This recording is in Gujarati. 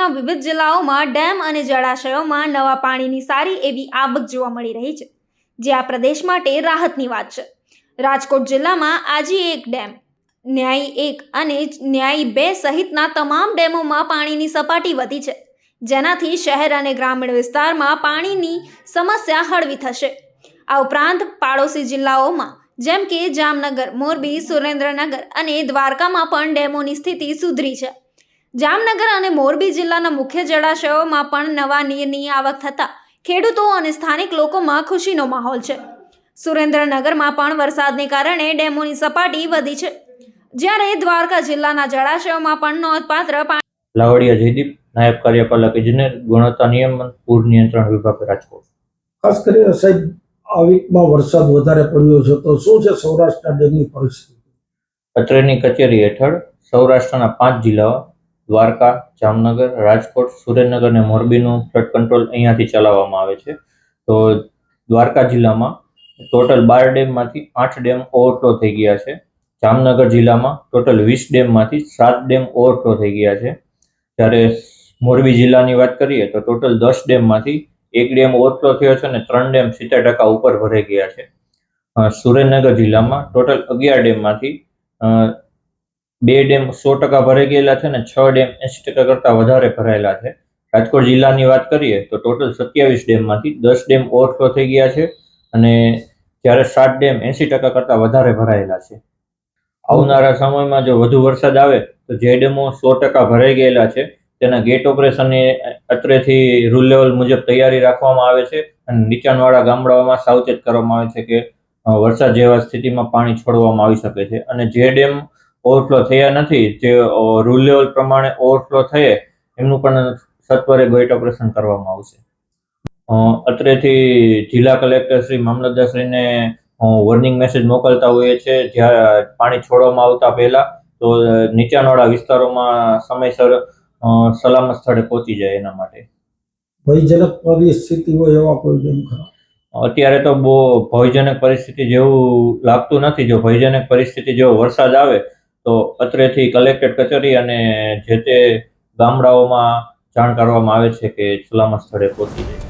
રાજ્યના વિવિધ જિલ્લાઓમાં ડેમ અને જળાશયોમાં નવા પાણીની સારી એવી આવક જોવા મળી રહી છે, જે આ પ્રદેશ માટે રાહતની વાત છે. રાજકોટ જિલ્લામાં આજે એક ડેમ, ન્યાય એક અને ન્યાય બે સહિતના તમામ ડેમોમાં પાણીની સપાટી વધી છે, જેનાથી શહેર અને ગ્રામીણ વિસ્તારમાં પાણીની સમસ્યા હળવી થશે. આ ઉપરાંત પાડોશી જિલ્લાઓમાં, જેમ કે જામનગર, મોરબી, સુરેન્દ્રનગર અને દ્વારકામાં પણ ડેમોની સ્થિતિ સુધરી છે. જામનગર અને મોરબી જિલ્લાના મુખ્ય જળાશયોમાં પણ નવા નીરની આવક થતાં ખેડૂતો અને સ્થાનિક લોકોમાં ખુશીનો માહોલ છે. સુરેન્દ્રનગરમાં પણ વરસાદને કારણે ડેમોની સપાટી વધી છે. જ્યારે દ્વારકા જિલ્લાના જળાશયોમાં પણ નોંધપાત્ર પાણી લાવડિયા જયદીપ નાયબ કાર્યપાલક ઇજનેર ગુણવત્તા નિયમન પૂર નિયંત્રણ વિભાગ રાજકોટ. ખાસ કરીને સાહેબ આ વીકમાં વરસાદ વધારે પડ્યો છે તો શું છે સૌરાષ્ટ્રના ડેમની પરિસ્થિતિ? અત્રેની કચેરી હેઠળ સૌરાષ્ટ્રના પાંચ જિલ્લાઓ દ્વારકા, જામનગર, રાજકોટ, સુરેન્દ્રનગર અને મોરબીનું ફ્લડ કંટ્રોલ અહીંયાથી ચલાવવામાં આવે છે. તો દ્વારકા જિલ્લામાં ટોટલ બાર ડેમમાંથી આઠ ડેમ ઓવરફ્લો થઈ ગયા છે. જામનગર જિલ્લામાં ટોટલ વીસ ડેમમાંથી સાત ડેમ ઓવરફ્લો થઈ ગયા છે. જ્યારે મોરબી જિલ્લાની વાત કરીએ તો ટોટલ દસ ડેમમાંથી એક ડેમ ઓવરફ્લો થયો છે અને ત્રણ ડેમ સિત્તેર ટકા ઉપર ભરાઈ ગયા છે. સુરેન્દ્રનગર જિલ્લામાં ટોટલ અગિયાર ડેમમાંથી બે ડેમ સો ટકા ભરાઈ ગયેલા છે અને છ ડેમ એંસી ટકા કરતાં વધારે ભરાયેલા છે. રાજકોટ જિલ્લાની વાત કરીએ તો ટોટલ સત્યાવીસ ડેમમાંથી દસ ડેમ ઓવરફ્લો થઈ ગયા છે અને જ્યારે સાત ડેમ એંસી ટકા કરતાં વધારે ભરાયેલા છે. આવનારા સમયમાં જો વધુ વરસાદ આવે તો જે ડેમો સો ટકા ભરાઈ ગયેલા છે તેના ગેટ ઓપરેશનની અત્રેથી રૂલ લેવલ મુજબ તૈયારી રાખવામાં આવે છે અને નીચાણવાળા ગામડાઓમાં સાવચેત કરવામાં આવે છે કે વરસાદ જેવા સ્થિતિમાં પાણી છોડવામાં આવી શકે છે અને જે ડેમ ઓવરફ્લો થયા નથી જે રૂલ લેવલ પ્રમાણે ઓવરફ્લો થયે એમનું પણ સત્વરે ગોઈટ ઓપરેશન કરવામાં આવશે. અત્રેથી જિલ્લા કલેક્ટર શ્રી મામલતદારશ્રીને વોર્નિંગ મેસેજ મોકલતા હોઈએ છે જ્યાં પાણી છોડવામાં આવતા પહેલા તો નીચાણવાળા વિસ્તારોમાં સમયસર સલામત સ્થળે પહોંચી જાય એના માટે. ભયજનક પરિસ્થિતિ હોય એવા કોઈ ખરા? અત્યારે તો બહુ ભયજનક પરિસ્થિતિ જેવું લાગતું નથી. જો ભયજનક પરિસ્થિતિ જેવો વરસાદ આવે તો અત્રેથી કલેક્ટર કચેરી અને જે તે ગામડાઓમાં જાણ કરવામાં આવે છે કે સલામત સ્થળે પહોંચી જાય.